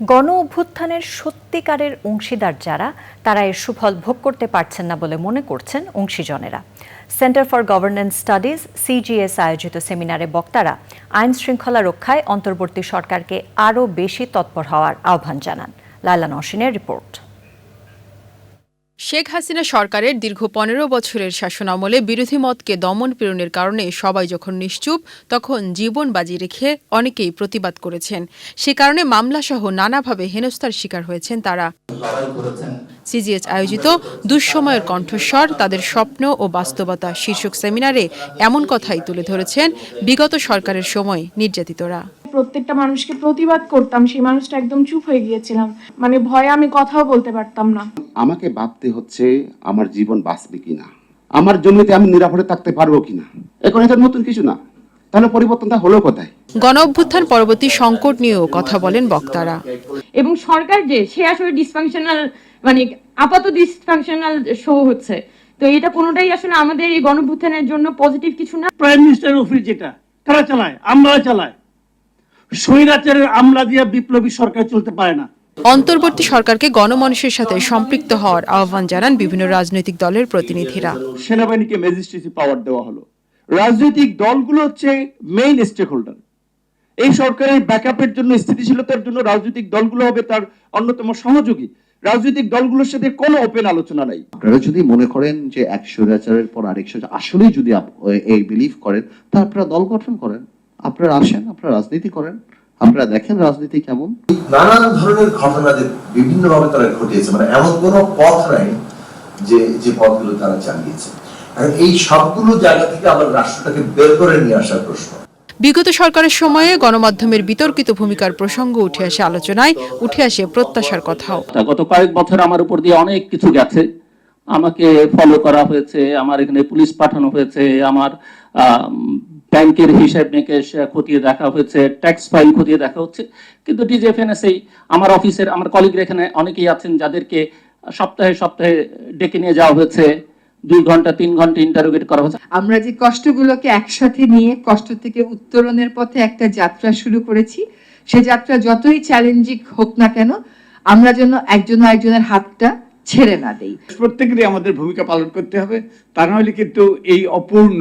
গণ অভ্যুত্থানের সত্যিকারের অংশীদার যারা, তারা এর সুফল ভোগ করতে পারছেন না বলে মনে করছেন অংশীজনেরা। Centre for governance studies, CGS আয়োজিত সেমিনারে বক্তারা আইন শৃঙ্খলা রক্ষায় অন্তর্বর্তী সরকারকে আরও বেশি তৎপর হওয়ার আহ্বান জানান। লালা নসিনের রিপোর্ট। শেখ হাসিনা সরকারের দীর্ঘ পনেরো বছরের শাসন শাসনামলে বিরোধী মতকে দমন পীড়নের কারণে সবাই যখন নিশ্চুপ, তখন জীবন বাজি রেখে অনেকেই প্রতিবাদ করেছেন। সে কারণে মামলাসহ নানাভাবে হেনস্থার শিকার হয়েছেন তারা। সিজিএস আয়োজিত দুঃসময়ের কণ্ঠস্বর, তাদের স্বপ্ন ও বাস্তবতা শীর্ষক সেমিনারে এমন কথাই তুলে ধরেছেন বিগত সরকারের সময় নির্যাতিতরা। প্রত্যেকটা মানুষকে প্রতিবাদ করতাম সেই মানুষটা একদম চুপ হয়ে গিয়েছিলাম। মানে ভয়ে আমি কথাও বলতে পারতাম না। আমাকে ভাবতে হচ্ছে আমার জীবন বাঁচবে কিনা? আমার জমিতে আমি নিরাপদে থাকতে পারব কিনা? এখন এটা নতুন কিছু না। তাহলে পরিবর্তনটা হলো কোথায়? গণ অভ্যুত্থান পরবর্তী সংকট নিয়েও কথা বলেন বক্তারা। এবং সরকার যে সে আসলে ডিসফাংশনাল মানে আপাত ডিসফাংশনাল শো হচ্ছে। তো এটা কোনোটাই আসলে আমাদের এই গণভুত্থানের জন্য পজিটিভ কিছু না। প্রাইম মিনিস্টার অফিস যেটা কারা চালায়? আমরা চালায় স্বৈরাচারের আমলা দিয়ে বিপ্লবী সরকার চলতে পারে না। অন্তর্বর্তী সরকারকে গণমানুষের সাথে সম্পৃক্ত হওয়ার আহ্বান জানান বিভিন্ন রাজনৈতিক দলের প্রতিনিধিরা। সেনাবাহিনীকে ম্যাজিস্ট্রেসি পাওয়ার দেওয়া হলো। রাজনৈতিক দলগুলো হচ্ছে মেইন স্টেক হোল্ডার এই সরকারের ব্যাকআপের জন্য স্থিতিশীলতার জন্য রাজনৈতিক দলগুলো হবে তার অন্যতম সহযোগী। রাজনৈতিক দলগুলোর সাথে কোনো ওপেন আলোচনা নাই। আপনারা যদি মনে করেন যে এক স্বৈরাচারের পর আরেক আসলেই যদি এই বিলিভ করেন তা আপনারা দল গঠন করেন। আপনারা আসেন আপনারা রাজনীতি করেন আপনারা দেখেন রাজনীতি কেমন। নানান ধরনের ঘটনা যে বিভিন্নভাবে তারা ঘটিয়েছে মানে এমন কোনো পথ নাই যে যে পথগুলো তারা চালিয়েছে। এই সবগুলো জায়গা থেকে আবার রাষ্ট্রটাকে বের করে নিয়ে আসার প্রশ্ন। বিগত সরকারের সময়ে গণমাধ্যমের বিতর্কিত ভূমিকার প্রসঙ্গ উঠে আসে আলোচনায় উঠে আসে প্রত্যাশার কথাও। গত কয়েক বছর আমার উপর দিয়ে অনেক কিছু গেছে। আমাকে ফলো করা হয়েছে আমার এখানে পুলিশ পাঠানো হয়েছে আমার আম, ব্যাংকের হিসাব নিকেশ খতিয়ে দেখা হয়েছে ট্যাক্স ফাইল খতিয়ে দেখা হচ্ছে। কিন্তু ডিজিএফএনএসএই আমার অফিসের আমার কলিগরা এখানে অনেকেই আছেন যাদেরকে সপ্তাহে সপ্তাহে ডেকে নিয়ে যাওয়া হয়েছে। দুই ঘণ্টা তিন ঘণ্টা ইন্টারোগেট করা হয়েছে। আমরা যে কষ্টগুলোকে একসাথে নিয়ে কষ্ট থেকে উত্তরণের পথে একটা যাত্রা শুরু করেছি সে যাত্রা যতই চ্যালেঞ্জিং হোক না কেন আমরা যেন একজন আরেকজনের হাতটা ছেড়ে না দেই। প্রত্যেকেরই আমাদের ভূমিকা পালন করতে হবে। তা নাহলে কিন্তু এই অপূর্ণ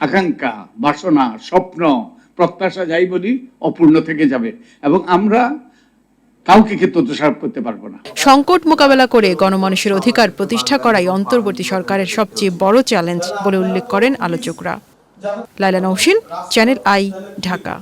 আকাঙ্ক্ষা, বাসনা, স্বপ্ন, প্রত্যাশা যাই বলি, অপূর্ণ থেকে যাবে। এবং আমরা কাউকে ক্ষেত্রে দোষারোপ করতে পারব না। সংকট মোকাবেলা করে গণমানুষের অধিকার প্রতিষ্ঠা করাই অন্তর্বর্তী সরকারের সবচেয়ে বড় চ্যালেঞ্জ বলে উল্লেখ করেন আলোচকরা। Laila Naushin, channel I, Dhaka.